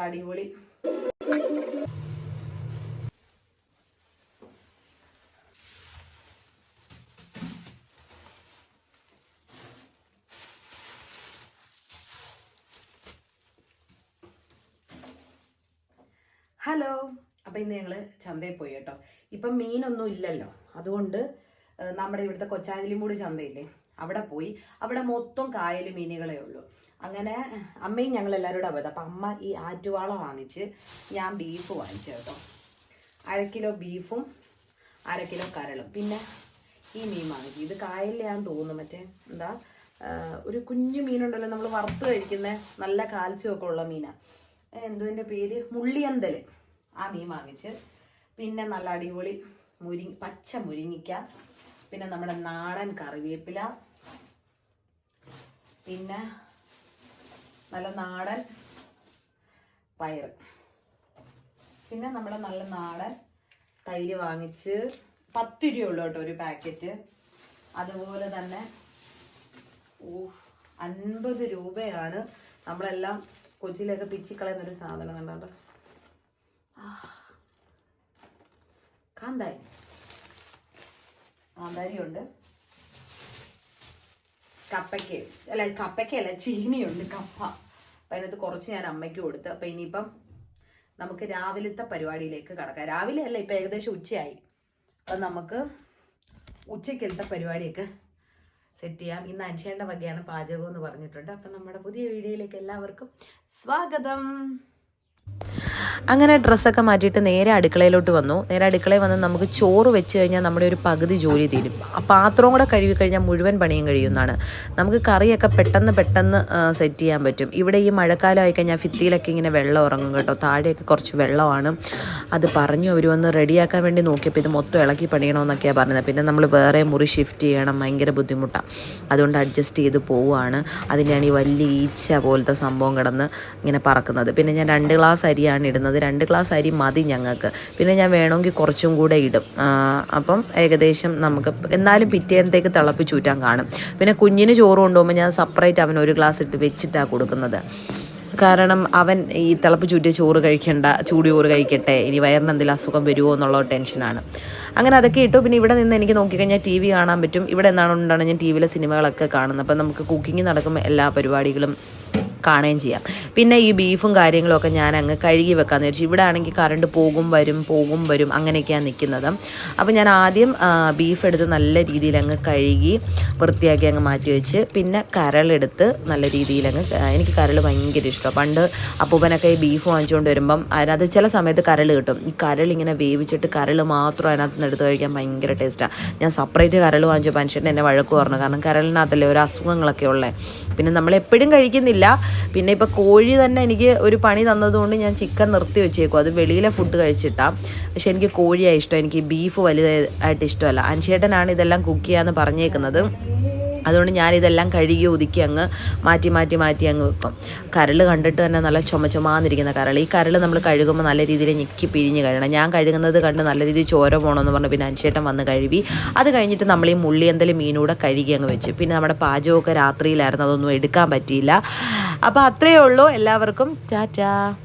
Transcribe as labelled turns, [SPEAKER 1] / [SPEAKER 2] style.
[SPEAKER 1] അടിപൊളി. ഹലോ. അപ്പം ഇന്ന് ഞങ്ങൾ ചന്തയിൽ പോയി കേട്ടോ. ഇപ്പം മീനൊന്നും ഇല്ലല്ലോ. അതുകൊണ്ട് നമ്മുടെ ഇവിടുത്തെ കൊച്ചാലിമൂട് ചന്തയില്ലേ? അവിടെ പോയി. അവിടെ മൊത്തം കായൽ മീനുകളേ ഉള്ളൂ. അങ്ങനെ അമ്മയും ഞങ്ങൾ എല്ലാവരും കൂടെ പോയത് അപ്പം അമ്മ ഈ ആറ്റുവാള വാങ്ങിച്ച് ഞാൻ ബീഫ് വാങ്ങിച്ചു കേട്ടോ. അര കിലോ ബീഫും അര കിലോ കരളും. പിന്നെ ഈ മീൻ വാങ്ങിച്ചു. ഇത് കായലിലാന്ന് തോന്നുന്നു. മറ്റേ എന്താ ഒരു കുഞ്ഞു മീനുണ്ടല്ലോ. നമ്മൾ വറുത്ത് കഴിക്കുന്ന നല്ല കാൽസ്യം ഒക്കെ ഉള്ള മീനാണ് എന്തുവിന്റെ പേര്? മുള്ളിയന്തൽ ആ മീൻ വാങ്ങിച്ച്. പിന്നെ നല്ല അടിപൊളി മുരി പച്ച മുരിങ്ങിക്ക പിന്നെ നമ്മുടെ നാടൻ കറിവേപ്പില. പിന്നെ നല്ല നാടൻ പയർ പിന്നെ നമ്മൾ നല്ല നാടൻ തൈര് വാങ്ങിച്ച് പത്ത് രൂപയുള്ളൂ കേട്ടോ ഒരു പാക്കറ്റ്. അതുപോലെ തന്നെ ഓ അൻപത് രൂപയാണ് നമ്മളെല്ലാം കൊച്ചിയിലൊക്കെ പിച്ചിക്കളയുന്നൊരു സാധനം കണ്ടോ കാന്താരി കാന്താരി. ഉണ്ട് കപ്പയ്ക്ക് അല്ല കപ്പയ്ക്കല്ല ചീനിയുണ്ട് കപ്പ. അപ്പം അതിനകത്ത് കുറച്ച് ഞാൻ അമ്മയ്ക്ക് കൊടുത്ത്. അപ്പം ഇനിയിപ്പം നമുക്ക് രാവിലത്തെ പരിപാടിയിലേക്ക് കടക്കാം. രാവിലെ അല്ല ഇപ്പൊ ഏകദേശം ഉച്ചയായി. അപ്പം നമുക്ക് ഉച്ചയ്ക്കലത്തെ പരിപാടിയൊക്കെ സെറ്റ് ചെയ്യാം. ഇന്ന് അനുഷേണ്ട വകയാണ് പാചകം എന്ന് പറഞ്ഞിട്ടുണ്ട്. അപ്പം നമ്മുടെ പുതിയ വീഡിയോയിലേക്ക് എല്ലാവർക്കും സ്വാഗതം.
[SPEAKER 2] അങ്ങനെ ഡ്രസ്സൊക്കെ മാറ്റിയിട്ട് നേരെ അടുക്കളയിലോട്ട് വന്നു. നേരെ അടുക്കളയിൽ വന്ന് നമുക്ക് ചോറ് വെച്ച് കഴിഞ്ഞാൽ നമ്മുടെ ഒരു പകുതി ജോലി തീരും. പാത്രവും കൂടെ കഴുകി കഴിഞ്ഞാൽ മുഴുവൻ പണിയും കഴിയുന്നതാണ്. നമുക്ക് കറിയൊക്കെ പെട്ടെന്ന് പെട്ടെന്ന് സെറ്റ് ചെയ്യാൻ പറ്റും. ഇവിടെ ഈ മഴക്കാലം ആയിക്കഴിഞ്ഞാൽ ഫിത്തിയിലൊക്കെ ഇങ്ങനെ വെള്ളം ഉറങ്ങും കേട്ടോ. താഴെയൊക്കെ കുറച്ച് വെള്ളമാണ്. അത് പറഞ്ഞു അവർ വന്ന് റെഡിയാക്കാൻ വേണ്ടി നോക്കിയപ്പോൾ ഇത് മൊത്തം ഇളക്കി പണിയണമെന്നൊക്കെയാണ് പറഞ്ഞത്. പിന്നെ നമ്മൾ വേറെ മുറി ഷിഫ്റ്റ് ചെയ്യണം ഭയങ്കര ബുദ്ധിമുട്ടാണ് അതുകൊണ്ട് അഡ്ജസ്റ്റ് ചെയ്ത് പോവുകയാണ്. അതിന്റെയാണ് ഈ വലിയ ഈച്ച പോലത്തെ സംഭവം കിടന്ന് ഇങ്ങനെ പറക്കുന്നത്. പിന്നെ ഞാൻ രണ്ട് ഗ്ലാസ് അരിയാണ് ഇടുന്നത്. രണ്ട് ഗ്ലാസ് അരി മതി ഞങ്ങൾക്ക്. പിന്നെ ഞാൻ വേണമെങ്കിൽ കുറച്ചും കൂടെ ഇടും. അപ്പം ഏകദേശം നമുക്ക് എന്നാലും പിറ്റേന്നത്തേക്ക് തിളപ്പിച്ചൂറ്റാൻ കാണും. പിന്നെ കുഞ്ഞിന് ചോറ് കൊണ്ടുപോകുമ്പോൾ ഞാൻ സെപ്പറേറ്റ് അവൻ ഒരു ഗ്ലാസ് ഇട്ട് വെച്ചിട്ടാണ് കൊടുക്കുന്നത്. കാരണം അവൻ ഈ തിളപ്പ് ചുറ്റി ചോറ് കഴിക്കണ്ട ചൂട് ചോറ് കഴിക്കട്ടെ ഇനി വയറിന് എന്തെങ്കിലും അസുഖം വരുമോ എന്നുള്ള ടെൻഷനാണ് അങ്ങനെ അതൊക്കെ ഇട്ടു. പിന്നെ ഇവിടെ നിന്ന് എനിക്ക് നോക്കിക്കഴിഞ്ഞാൽ ടി വി കാണാൻ പറ്റും. ഇവിടെ എന്താണ് കൊണ്ടാണ് ഞാൻ ടി വിയിലെ സിനിമകളൊക്കെ കാണുന്നത്. അപ്പം നമുക്ക് കുക്കിംഗ് നടക്കുമ്പോൾ എല്ലാ പരിപാടികളും കാണുകയും ചെയ്യാം. പിന്നെ ഈ ബീഫും കാര്യങ്ങളൊക്കെ ഞാൻ അങ്ങ് കഴുകി വെക്കാമെന്ന് വിചാരിച്ചു. ഇവിടെ ആണെങ്കിൽ കറണ്ട് പോകും വരും പോകും വരും അങ്ങനെയൊക്കെയാണ് നിൽക്കുന്നത്. അപ്പോൾ ഞാൻ ആദ്യം ബീഫ് എടുത്ത് നല്ല രീതിയിൽ അങ്ങ് കഴുകി വൃത്തിയാക്കി അങ്ങ് മാറ്റി വെച്ച് പിന്നെ കരളെടുത്ത് നല്ല രീതിയിൽ അങ്ങ് എനിക്ക് കരൾ ഭയങ്കര ഇഷ്ടമാണ് പണ്ട് അപ്പൂപ്പനൊക്കെ ഈ ബീഫ് വാങ്ങിച്ചുകൊണ്ട് വരുമ്പം അതിനകത്ത് ചില സമയത്ത് കരൾ കിട്ടും. ഈ കരൾ ഇങ്ങനെ വേവിച്ചിട്ട് കരൾ മാത്രം അതിനകത്ത് നിന്ന് എടുത്ത് കഴിക്കാൻ ഭയങ്കര ടേസ്റ്റാണ് ഞാൻ സെപ്പറേറ്റ് കരൾ വാങ്ങിച്ചു മനുഷ്യന്റെ എന്നെ വഴക്ക് പറഞ്ഞു. കാരണം കരളിനകത്തല്ലേ ഒരു അസുഖങ്ങളൊക്കെ ഉള്ളത് പിന്നെ നമ്മൾ എപ്പോഴും കഴിക്കുന്നില്ല. പിന്നെ ഇപ്പോൾ കോഴി തന്നെ എനിക്ക് ഒരു പണി തന്നതുകൊണ്ട് ഞാൻ ചിക്കൻ നിർത്തി വെച്ചേക്കും. അത് വെളിയിലെ ഫുഡ് കഴിച്ചിട്ടാ. പക്ഷേ എനിക്ക് കോഴിയാണ് ഇഷ്ടം. എനിക്ക് ബീഫ് വലുതായിട്ട് ഇഷ്ടമല്ല. അൻഷേട്ടനാണ് ഇതെല്ലാം കുക്ക് ചെയ്യാമെന്ന് പറഞ്ഞേക്കുന്നത്. അതുകൊണ്ട് ഞാനിതെല്ലാം കഴുകി ഒതുക്കി അങ്ങ് മാറ്റി മാറ്റി മാറ്റി അങ്ങ് വെക്കും. കരൾ കണ്ടിട്ട് തന്നെ നല്ല ചുമ ചുമന്നിരിക്കുന്ന കരൾ ഈ കരൾ നമ്മൾ കഴുകുമ്പോൾ നല്ല രീതിയിൽ ഞെക്കി പിഴിഞ്ഞ് കഴുകണം. ഞാൻ കഴുകുന്നത് കണ്ട് നല്ല രീതിയിൽ ചോര പോകണമെന്ന് പറഞ്ഞു പിന്നെ അനുശേഷം വന്ന് കഴുകി. അത് കഴിഞ്ഞിട്ട് നമ്മൾ ഈ മുള്ളിയന്തൽ മീനൂടെ കഴുകി അങ്ങ് വെച്ചു. പിന്നെ നമ്മുടെ പാചകമൊക്കെ രാത്രിയിലായിരുന്നു അതൊന്നും എടുക്കാൻ പറ്റിയില്ല. അപ്പോൾ അത്രയേ ഉള്ളൂ. എല്ലാവർക്കും ടാറ്റാ.